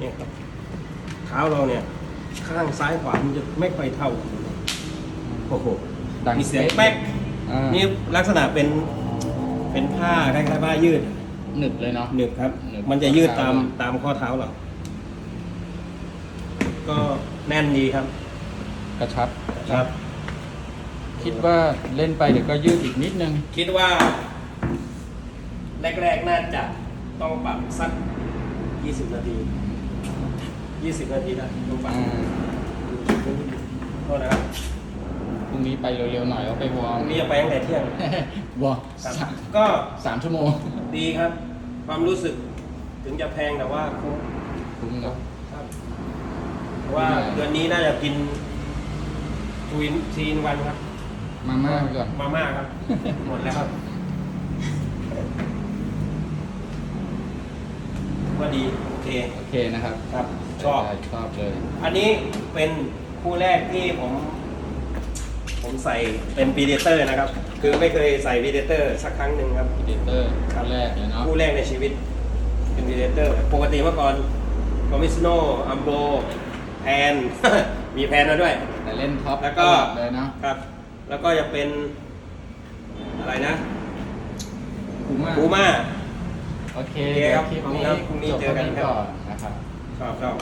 เนี่ยครับเท้าเราเนี่ย ข้างซ้ายขวามันจะไม่ค่อยเท่ากันโอ้โหดังมีเสียงแป๊กอ่านี่ลักษณะเป็นเป็นผ้าคล้ายๆผ้ายืดหนึบเลยเนาะ หนึบครับ หนึบ มันจะยืดตามข้อเท้าตามข้อเท้าเรา ก็แน่นดีครับ กระชับ ครับ คิดว่าเล่นไปเดี๋ยวก็ยืดอีกนิดนึง คิดว่า แรก ๆ น่าจะต้องปรับสัก 20 นาที 20นาทีได้ต้องปรับอ่าโทษนะครับพรุ่งนี้ไปเร็วๆหน่อยเอาไปวอพร์มรุ่งนี้จะไปตั้งแต่เที่ยงวอร์มครับสามก็สามชั่วโมง ดีครับ ความรู้สึกถึงจะแพงแต่ว่าคุ้มคุ้มเนาะครับเพราะว่าเดือนนี้น่าจะกินทวินทีนวันครับ มาม่าไปก่อน มาม่าครับ หมดแล้วครับว่าดี โอเคโอเคนะครับครับชอบ ได้ชอบเลย อันนี้เป็นคู่แรกที่ผม ผมใส่เป็นพีเดเตอร์นะครับ คือไม่เคยใส่พีเดเตอร์สักครั้งหนึ่งครับพีเตอร์ครับแรกเลยเนาะ คู่แรกในชีวิตเป็นพีเดเตอร์ปกติเมื่อก่อนคอมิสโนอัมโบแพน มีแพนมาด้วย แต่เล่นท็อปแล้วก็ ตอดเลยเนาะครับ แล้วก็จะเป็นอะไรนะ คูม่าปูม่า โอเคครับเดี๋ยนี้พรุ่งนี้เจอกันครับก่อนนะครับ ชอบชอบ